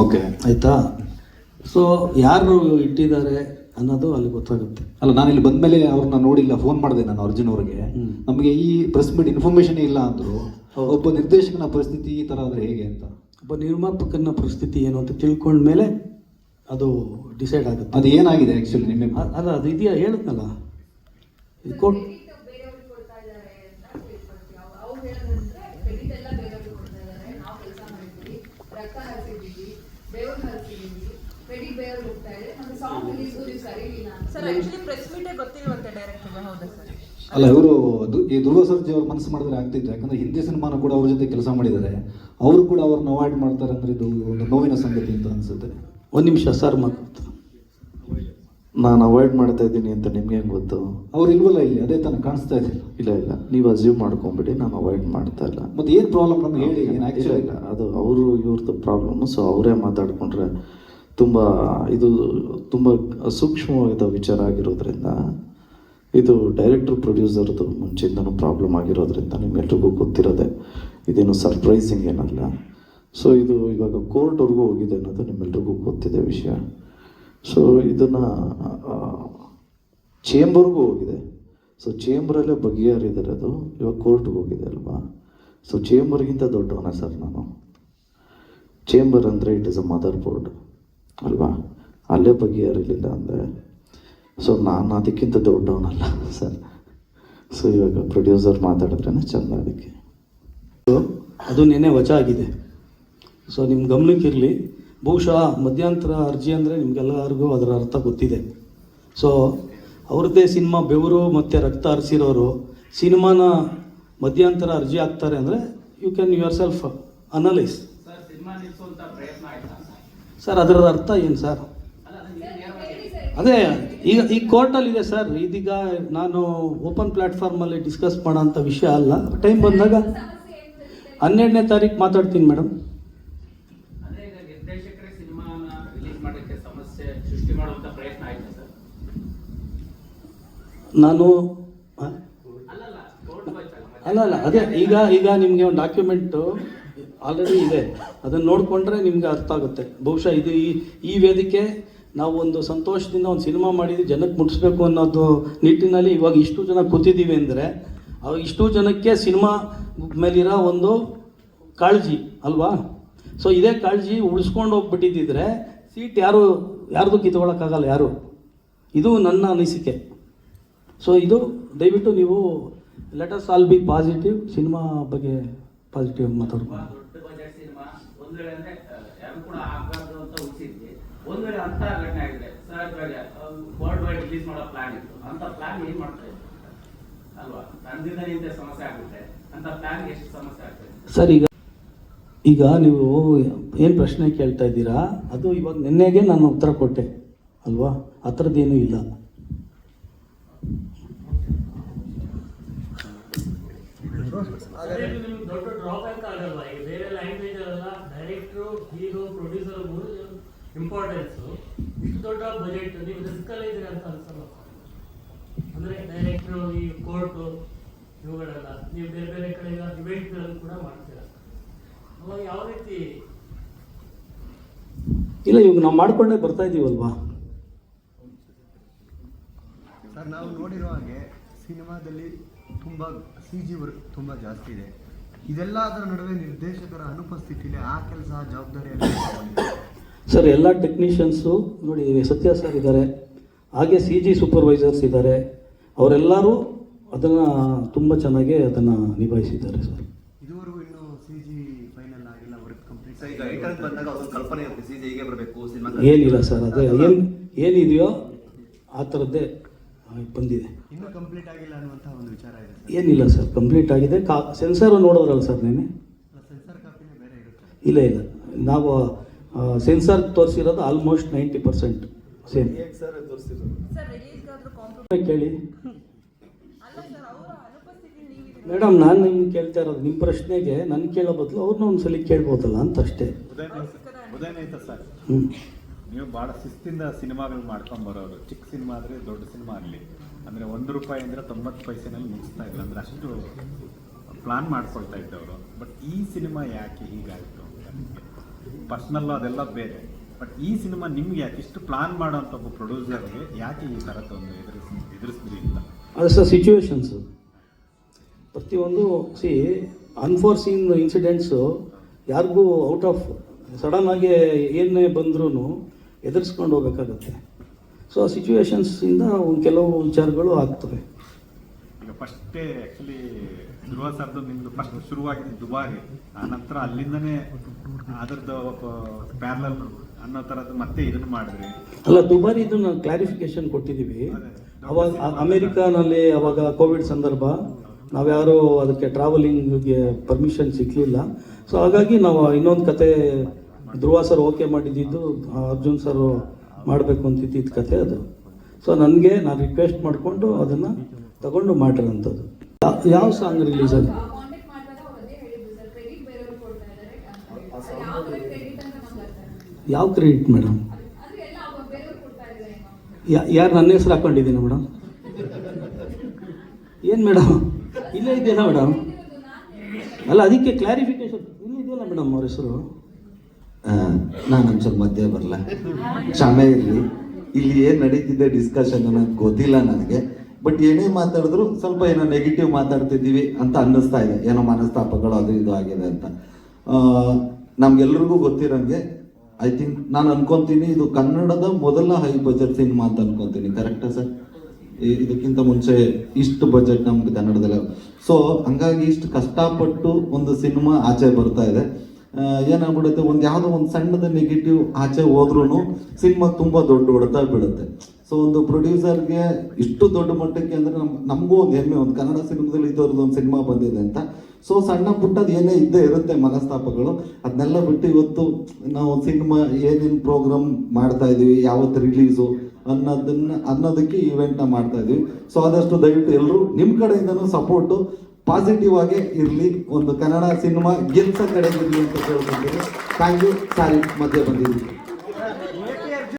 Okay ಆಯಿತಾ? So ಯಾರು ಇಟ್ಟಿದ್ದಾರೆ ಅನ್ನೋದು ಅಲ್ಲಿ ಗೊತ್ತಾಗುತ್ತೆ. ಅಲ್ಲ ನಾನು ಇಲ್ಲಿ ಬಂದ್ಮೇಲೆ ಅವ್ರನ್ನ ನೋಡಿಲ್ಲ ಫೋನ್ ಮಾಡಿದೆ ನಾನು ಅರ್ಜುನ್ ಅವ್ರಿಗೆ. ನಮಗೆ ಈ ಪ್ರೆಸ್ ಮೀಟ್ ಇನ್ಫಾರ್ಮೇಶನ್ ಇಲ್ಲ ಅಂದ್ರು. ಒಬ್ಬ ನಿರ್ದೇಶಕನ ಪರಿಸ್ಥಿತಿ ಈ ತರ ಆದರೆ ಹೇಗೆ ಅಂತ. ಒಬ್ಬ ನಿರ್ಮಾಪಕನ ಪರಿಸ್ಥಿತಿ ಏನು ಅಂತ ತಿಳ್ಕೊಂಡ್ಮೇಲೆ ಅದು ಡಿಸೈಡ್ ಆಗುತ್ತೆ. ಅದು ಏನಾಗಿದೆ ಆ್ಯಕ್ಚುಲಿ ನಿಮಗೆ? ಅಲ್ಲ ಅದು ಇದೆಯಾ ಹೇಳಿದ್ನಲ್ಲ? ಇದು ಹರಿಸಿದ್ದೀವಿ ಹೋಗ್ತಾ ಇದೆ. ಮತ್ತೆ ಸಾಂಗ್ ರಿಲೀಸ್ಗೂ ನೀವು ಸರ್ ಆಕ್ಚುಲಿ ಪ್ರೆಸ್ ಮೀಟೇ ಗೊತ್ತಿಲ್ವಂತೆ ಡೈರೆಕ್ಟರ್ಗೆ ಹೌದಾ ಸರ್ ಅಲ್ಲ ಇವರು ಈ ದುರ್ಗಾ ಸರ್ಜಿ ಅವ್ರ ಮನಸ್ಸು ಮಾಡಿದ್ರೆ ಆಗ್ತಿತ್ತು. ಯಾಕಂದ್ರೆ ಹಿಂದಿ ಸಿನಿಮಾನ ಕೂಡ ಅವ್ರ ಜೊತೆ ಕೆಲಸ ಮಾಡಿದ್ದಾರೆ. ಅವರು ಕೂಡ ಅವ್ರನ್ನ ಅವಾಯ್ಡ್ ಮಾಡ್ತಾರೆ ಅಂದ್ರೆ ಇದು ಒಂದು ನೋವಿನ ಸಂಗತಿ ಅಂತ ಅನ್ಸುತ್ತೆ. ಒಂದು ನಿಮಿಷ ಸರ್ ಮಾತು ನಾನು ಅವಾಯ್ಡ್ ಮಾಡ್ತಾ ಇದ್ದೀನಿ ಅಂತ ನಿಮ್ಗೆ ಹೆಂಗೆ ಗೊತ್ತು? ಅವ್ರು ಇಲ್ವಲ್ಲ ಇಲ್ಲಿ? ಅದೇ ತನಕ ಕಾಣಿಸ್ತಾ ಇದೆ ಇಲ್ಲ ಇಲ್ಲ. ನೀವು ಅಸ್ಯೂಮ್ ಮಾಡ್ಕೊಂಬಿಡಿ ನಾನು ಅವಾಯ್ಡ್ ಮಾಡ್ತಾ ಇಲ್ಲ. ಮತ್ತೆ ಏನು ಪ್ರಾಬ್ಲಮ್ ನಮ್ಗೆ? ಹೇಳಿ ಏನ್ ಇಲ್ಲ ಆಕ್ಚುಲಿ ಇಲ್ಲ. ಅದು ಅವರು ಇವ್ರದ್ದು ಪ್ರಾಬ್ಲಮ್ ಸೊ ಅವರೇ ಮಾತಾಡ್ಕೊಂಡ್ರೆ ತುಂಬ ಇದು ತುಂಬ ಸೂಕ್ಷ್ಮವಾದ ವಿಚಾರ ಆಗಿರೋದ್ರಿಂದ ಇದು ಡೈರೆಕ್ಟರ್ ಪ್ರೊಡ್ಯೂಸರ್ದು ಮುಂಚೆಯಿಂದನೂ ಪ್ರಾಬ್ಲಮ್ ಆಗಿರೋದ್ರಿಂದ ನಿಮ್ಗೆಲ್ರಿಗೂ ಗೊತ್ತಿರೋದೆ. ಇದೇನು ಸರ್ಪ್ರೈಸಿಂಗ್ ಏನಲ್ಲ. ಸೊ ಇದು ಇವಾಗ ಕೋರ್ಟ್ವರೆಗೂ ಹೋಗಿದೆ ಅನ್ನೋದು ನಿಮ್ಮೆಲ್ರಿಗೂ ಗೊತ್ತಿದೆ ವಿಷಯ. ಸೊ ಇದನ್ನು ಚೇಂಬರ್ಗೂ ಹೋಗಿದೆ. ಸೊ ಚೇಂಬರಲ್ಲೇ ಬಗೆಹರಿದರೆ ಅದು. ಇವಾಗ ಕೋರ್ಟ್ಗೆ ಹೋಗಿದೆ ಅಲ್ವಾ? ಸೊ ಚೇಂಬರ್ಗಿಂತ ದೊಡ್ಡವನ ಸರ್ ನಾನು? ಚೇಂಬರ್ ಅಂದರೆ it is a mother board ಅಲ್ವಾ? ಅಲ್ಲೇ ಬಗೆಹರಿಲಿಲ್ಲ ಅಂದರೆ. ಸೊ ನಾನು ಅದಕ್ಕಿಂತ ದೊಡ್ಡವನಲ್ಲ ಸರ್. ಸೊ ಇವಾಗ ಪ್ರೊಡ್ಯೂಸರ್ ಮಾತಾಡಿದ್ರೇ ಚಂದ ಅದಕ್ಕೆ. ಅದು ನೆನೆ ವಜಾ ಆಗಿದೆ. ಸೊ ನಿಮ್ಮ ಗಮನಕ್ಕಿರಲಿ ಬಹುಶಃ ಮಧ್ಯಂತರ ಅರ್ಜಿ ಅಂದರೆ ನಿಮಗೆಲ್ಲರಿಗೂ ಅದರ ಅರ್ಥ ಗೊತ್ತಿದೆ. ಸೊ ಅವ್ರದ್ದೇ ಸಿನಿಮಾ ಬೆವರು ಮತ್ತು ರಕ್ತ ಹರಿಸಿರೋರು ಸಿನಿಮಾನ ಮಧ್ಯಂತರ ಅರ್ಜಿ ಹಾಕ್ತಾರೆ ಅಂದರೆ you can yourself analyse sir ಅದರ ಅರ್ಥ ಏನು ಸರ್? ಅದೇ ಈಗ ಈ ಕೋರ್ಟಲ್ಲಿ ಇದೆ ಸರ್ ಇದೀಗ ನಾನು ಓಪನ್ ಪ್ಲ್ಯಾಟ್ಫಾರ್ಮಲ್ಲಿ ಡಿಸ್ಕಸ್ ಮಾಡೋಂಥ ವಿಷಯ ಅಲ್ಲ. ಟೈಮ್ ಬಂದಾಗ ಹನ್ನೆರಡನೇ ತಾರೀಕು ಮಾತಾಡ್ತೀನಿ ಮೇಡಮ್ ಅಂದ್ರೆ ಈಗ ನಿರ್ದೇಶಕರೇ ಸಿನಿಮಾನ ಸಮಸ್ಯೆ ಸೃಷ್ಟಿ ಮಾಡುವಂತ ಪ್ರಯತ್ನ ಆಯ್ತು ಸರ್? ನಾನು. ಅಲ್ಲ ಅಲ್ಲ ಅದೇ ಈಗ ಈಗ ನಿಮಗೆ ಒಂದು ಡಾಕ್ಯುಮೆಂಟು ಆಲ್ರೆಡಿ ಇದೆ. ಅದನ್ನು ನೋಡಿಕೊಂಡ್ರೆ ನಿಮಗೆ ಅರ್ಥ ಆಗುತ್ತೆ. ಬಹುಶಃ ಇದು ಈ ಈ ವೇದಿಕೆ ನಾವು ಒಂದು ಸಂತೋಷದಿಂದ ಒಂದು ಸಿನಿಮಾ ಮಾಡಿದ್ವಿ ಜನಕ್ಕೆ ಮುಟ್ಟಿಸ್ಬೇಕು ಅನ್ನೋದು ನಿಟ್ಟಿನಲ್ಲಿ ಇವಾಗ ಇಷ್ಟು ಜನ ಕೂತಿದ್ದೀವಿ ಅಂದರೆ ಅವಾಗ ಇಷ್ಟು ಜನಕ್ಕೆ ಸಿನಿಮಾ ಮೇಲಿರೋ ಒಂದು ಕಾಳಜಿ ಅಲ್ವಾ? ಸೊ ಇದೇ ಕಾಳಜಿ ಉಳಿಸ್ಕೊಂಡು ಹೋಗ್ಬಿಟ್ಟಿದ್ದಿದ್ರೆ ಸೀಟ್ ಯಾರು ಯಾರ್ದು ಕಿತ್ಕೊಳ್ಳೋಕ್ಕಾಗಲ್ಲ ಯಾರು? ಇದು ನನ್ನ ಅನಿಸಿಕೆ. ಸೊ ಇದು ದಯವಿಟ್ಟು ನೀವು letters all be positive cinema ಬಗ್ಗೆ ಪಾಸಿಟಿವ್ ಮಾತಾಡ್ಬೋದು ಸರ್ ಈಗ ಈಗ ನೀವು ಏನು ಪ್ರಶ್ನೆ ಕೇಳ್ತಾ ಇದ್ದೀರಾ? ಅದು ಇವಾಗ ನಿನ್ನೆಗೆ ನಾನು ಉತ್ತರ ಕೊಟ್ಟೆ, ಅಲ್ವಾ? ಆ ಥರದ್ದೇನೂ ಇಲ್ಲ. ನೀವು ಬೇರೆ ಬೇರೆ ಕಡೆ ಇವೆಂಟ್ಗಳನ್ನು ಕೂಡ ಮಾಡ್ತೀರಾ? ಇಲ್ಲ ಇವಾಗ ನಾವು ಮಾಡ್ಕೊಂಡೇ ಬರ್ತಾ ಇದ್ದೀವಲ್ವಾ ಸರ್ ನಾವು ನೋಡಿರೋ ಹಾಗೆ ಸಿನಿಮಾದಲ್ಲಿ ತುಂಬ ಸಿ ಜಿ ವರ್ಕ್ ತುಂಬ ಜಾಸ್ತಿ ಇದೆ. ಇದೆಲ್ಲ ಅದರ ನಡುವೆ ನಿರ್ದೇಶಕರ ಅನುಪಸ್ಥಿತಿಯಲ್ಲಿ ಆ ಕೆಲಸ ಜವಾಬ್ದಾರಿ. ಸರ್ ಎಲ್ಲ ಟೆಕ್ನಿಷಿಯನ್ಸು ನೋಡಿ ಸತ್ಯ ಸರ್ ಇದ್ದಾರೆ ಹಾಗೆ ಸಿ ಜಿ ಸೂಪರ್ವೈಸರ್ಸ್ ಇದ್ದಾರೆ ಅವರೆಲ್ಲರೂ ಅದನ್ನು ತುಂಬ ಚೆನ್ನಾಗಿ ಅದನ್ನು ನಿಭಾಯಿಸಿದ್ದಾರೆ ಸರ್ ಇದುವರೆಗೂ ಇನ್ನೂ ಸಿ ಜಿ ಫೈನಲ್ ಆಗಿಲ್ಲ ವರ್ಕ್ ಕಂಪ್ಲೀಟ್ ಸರ್ ಈಗ ಇಂಟರ್ನೆಟ್ ಬಂದಾಗ ಅದೊಂದು ಕಲ್ಪನೆ ಇರುತ್ತೆ ಸೀಜೆ ಹೀಗೆ ಬರಬೇಕು ಸಿನಿಮಾ ಏನಿಲ್ಲ ಸರ್ ಅದೇ ಏನು ಏನಿದೆಯೋ ಆ ಥರದ್ದೇ ಬಂದಿದೆ. ಇನ್ನೂ ಕಂಪ್ಲೀಟ್ ಆಗಿಲ್ಲ ಅನ್ನುವಂಥ ಒಂದು ವಿಚಾರ ಇದೆ ಏನಿಲ್ಲ ಸರ್ ಕಂಪ್ಲೀಟ್ ಆಗಿದೆ. ಕಾ ಸೆನ್ಸರ್ ನೋಡೋದ್ರಲ್ಲ ಸರ್ ನೀನೆ ಸೆನ್ಸರ್ ಕಾಪಿನೇ ಬೇರೆ ಇರುತ್ತೆ. ಇಲ್ಲ ಇಲ್ಲ. ನಾವು ಸೆನ್ಸರ್ ತೋರಿಸಿರೋದು ಆಲ್ಮೋಸ್ಟ್ ನೈಂಟಿ ಪರ್ಸೆಂಟ್ ಸೇಮ್ ಕೇಳಿ ಅಲ್ಲ ಸರ್ ಅವರ ಅನುಪಸ್ಥಿತಿ ನೀವಿದ್ದೀರಿ ಮೇಡಮ್ ನಾನು ನಿಮ್ಗೆ ಕೇಳ್ತಾ ಇರೋದು ನಿಮ್ಮ ಪ್ರಶ್ನೆಗೆ ನನ್ನ ಕೇಳೋ ಬದಲು ಅವ್ರನ್ನ ಸಲ ಕೇಳ್ಬೋದಲ್ಲ ಅಂತ ಅಷ್ಟೇ. ಹ್ಞೂ ನೀವು ಭಾಳ ಶಿಸ್ತಿಂದ ಸಿನಿಮಾಗಳು ಮಾಡ್ಕೊಂಡ್ ಬರೋರು. ಚಿಕ್ಕ ಸಿನಿಮಾ ಆದರೆ ದೊಡ್ಡ ಸಿನಿಮಾ ಆಗಲಿ. ಅಂದರೆ ಒಂದು ರೂಪಾಯಿ ಅಂದರೆ ತೊಂಬತ್ತು ಪೈಸೆನಲ್ಲಿ ಮುಗಿಸ್ತಾ ಇದ್ರು. ಅಂದರೆ ಅಷ್ಟು ಪ್ಲಾನ್ ಮಾಡ್ಕೊಳ್ತಾ ಇದ್ದವರು. ಬಟ್ ಈ ಸಿನಿಮಾ ಯಾಕೆ ಹೀಗಾಯಿತು ಪರ್ಸ್ನಲ್ಲು ಪರ್ಸ್ನಲ್ ಅದೆಲ್ಲ ಬೇರೆ. ಬಟ್ ಈ ಸಿನಿಮಾ ನಿಮ್ಗೆ ಯಾಕೆ? ಇಷ್ಟು ಪ್ಲಾನ್ ಮಾಡೋಂಥ ಒಬ್ಬ ಪ್ರೊಡ್ಯೂಸರ್ಗೆ ಯಾಕೆ ಈ ತೊಂದರೆ ಎದುರಿಸ್ ಎದುರಿಸಿದ್ರಿ ಅಂತ? ಅದು ಸರ್ ಸಿಚುವೇಶನ್ಸು ಪ್ರತಿಯೊಂದು ಸಿ ಅನ್ಫೋರ್ಸೀನ್ ಇನ್ಸಿಡೆಂಟ್ಸು ಯಾರಿಗೂ ಔಟ್ ಆಫ್ ಸಡನ್ನಾಗಿ ಏನೇ ಬಂದ್ರೂ ಎದುರಿಸ್ಕೊಂಡು ಹೋಗ್ಬೇಕಾಗತ್ತೆ. ಸೊ ಆ ಸಿಚುವೇಶನ್ಸಿಂದ ಕೆಲವು ವಿಚಾರಗಳು ಆಗ್ತವೆ. ಈಗ ಫಸ್ಟೇ ಆ್ಯಕ್ಚುಲಿ ಧ್ರುವ ಸರ್ದು ನಿಮ್ಮದು ಫಸ್ಟ್ ಶುರುವಾಗಿದ್ದು ದುಬಾರಿ. ಆ ನಂತರ ಅಲ್ಲಿಂದನೇ ಅದರದ್ದು ಪ್ಯಾರಲಲ್ ಅನ್ನೋ ಥರದ್ದು ಮತ್ತೆ ಇದನ್ನು ಮಾಡಿದ್ರಿ. ಅಲ್ಲ ದುಬಾರಿ ಇದು ನಾವು ಕ್ಲಾರಿಫಿಕೇಶನ್ ಕೊಟ್ಟಿದ್ದೀವಿ ಅವಾಗ ಅಮೇರಿಕಾನಲ್ಲಿ ಅಮೆರಿಕಾನಲ್ಲಿ ಅವಾಗ ಕೋವಿಡ್ ಸಂದರ್ಭ. ನಾವ್ಯಾರು ಅದಕ್ಕೆ ಟ್ರಾವೆಲಿಂಗ್ಗೆ ಪರ್ಮಿಷನ್ ಸಿಕ್ಕಲಿಲ್ಲ ಸೊ ಹಾಗಾಗಿ ನಾವು ಇನ್ನೊಂದು ಕತೆ ಧ್ರುವ ಸರ್ ಓಕೆ ಮಾಡಿದ್ದು, ಅರ್ಜುನ್ ಸರ್ ಮಾಡಬೇಕು ಅಂತಿದ್ದಿದ್ದು ಕತೆ ಅದು. ಸೊ ನನಗೆ ನಾನು ರಿಕ್ವೆಸ್ಟ್ ಮಾಡಿಕೊಂಡು ಅದನ್ನು ತಗೊಂಡು ಮಾಡಿರೋಂಥದ್ದು. ಯಾವ ಸಾಂಗ್ ರಿಲೀಸ್ ಅದೇ? ಯಾವ ಕ್ರೆಡಿಟ್ ಮೇಡಮ್ ಯಾರು ನನ್ನ ಹೆಸರು ಹಾಕೊಂಡಿದ್ದೀನಿ ಮೇಡಮ್ ಏನು ಮೇಡಮ್ ಇಲ್ಲೇ ಇದೆಯಲ್ಲ ಮೇಡಮ್? ಅಲ್ಲ, ಅದಕ್ಕೆ ಕ್ಲಾರಿಫಿಕೇಶನ್ ಇಲ್ಲೇ ಇದೆಯಲ್ಲ ಮೇಡಮ್ ಅವ್ರ ಹೆಸರು? ನಾನು ಒಂಚೂರು ಮಧ್ಯೆ ಬರಲ್ಲ ಕ್ಷಮೆ ಇರಲಿ. ಇಲ್ಲಿ ಏನು ನಡೀತಿದೆ ಡಿಸ್ಕಷನ್ ಅನ್ನೋದು ಗೊತ್ತಿಲ್ಲ ನನಗೆ. ಬಟ್ ಏನೇ ಮಾತಾಡಿದ್ರು ಸ್ವಲ್ಪ ಏನೋ ನೆಗೆಟಿವ್ ಮಾತಾಡ್ತಿದ್ದೀವಿ ಅಂತ ಅನ್ನಿಸ್ತಾ ಇದೆ. ಏನೋ ಮನಸ್ತಾಪಗಳು ಅದು ಇದು ಆಗಿದೆ ಅಂತ. ನಮ್ಗೆಲ್ರಿಗೂ ಗೊತ್ತಿರೋಂಗೆ ಐ ಥಿಂಕ್ ನಾನು ಅನ್ಕೊಂತೀನಿ, ಇದು ಕನ್ನಡದ ಮೊದಲ ಹೈ ಬಜೆಟ್ ಸಿನಿಮಾ ಅಂತ ಅನ್ಕೊಂತೀನಿ. ಕರೆಕ್ಟಾ ಸರ್? ಇದಕ್ಕಿಂತ ಮುಂಚೆ ಇಷ್ಟು ಬಜೆಟ್ ನಮ್ಗೆ ಕನ್ನಡದಲ್ಲಿ ಸೊ ಹಂಗಾಗಿ ಇಷ್ಟು ಕಷ್ಟಪಟ್ಟು ಒಂದು ಸಿನಿಮಾ ಆಚೆ ಬರ್ತಾ ಇದೆ. ಏನಾಗ್ಬಿಡುತ್ತೆ, ಒಂದು ಯಾವುದೋ ಒಂದು ಸಣ್ಣದ ನೆಗೆಟಿವ್ ಆಚೆ ಹೋದ್ರೂ ಸಿನಿಮಾ ತುಂಬಾ ದೊಡ್ಡ ಹೊಡೆತ ಬಿಡುತ್ತೆ. ಸೊ ಒಂದು ಪ್ರೊಡ್ಯೂಸರ್ಗೆ ಇಷ್ಟು ದೊಡ್ಡ ಮಟ್ಟಕ್ಕೆ ಅಂದ್ರೆ ನಮ್ ನಮಗೂ ಒಂದು ಹೆಮ್ಮೆ, ಒಂದು ಕನ್ನಡ ಸಿನಿಮಾದಲ್ಲಿ ಇದ್ದವ್ರದ್ದು ಒಂದು ಸಿನಿಮಾ ಬಂದಿದೆ ಅಂತ. ಸೊ ಸಣ್ಣ ಪುಟ್ಟದ ಏನೇ ಇದ್ದೇ ಇರುತ್ತೆ ಮನಸ್ತಾಪಗಳು. ಅದನ್ನೆಲ್ಲ ಬಿಟ್ಟು ಇವತ್ತು ನಾವು ಸಿನಿಮಾ ಏನೇನು ಪ್ರೋಗ್ರಾಮ್ ಮಾಡ್ತಾ ಇದ್ದೀವಿ ಯಾವತ್ತು ರಿಲೀಸು ಅನ್ನೋದನ್ನ, ಅನ್ನೋದಕ್ಕೆ ನ ಮಾಡ್ತಾ ಇದೀವಿ. ಸೊ ಆದಷ್ಟು ದಯವಿಟ್ಟು ಎಲ್ಲರೂ ನಿಮ್ಮ ಕಡೆಯಿಂದನೂ ಸಪೋರ್ಟು ಪಾಸಿಟಿವ್ ಆಗೇ ಇರಲಿ. ಒಂದು ಕನ್ನಡ ಸಿನಿಮಾ ಗೆಲ್ಸ ಕಡೆ ಇರಲಿ ಅಂತ ಕೇಳ್ಕೊತೀನಿ. ಥ್ಯಾಂಕ್ ಯು ಸಾರಿ, ಮಧ್ಯೆ ಬಂದಿದ್ದೀವಿ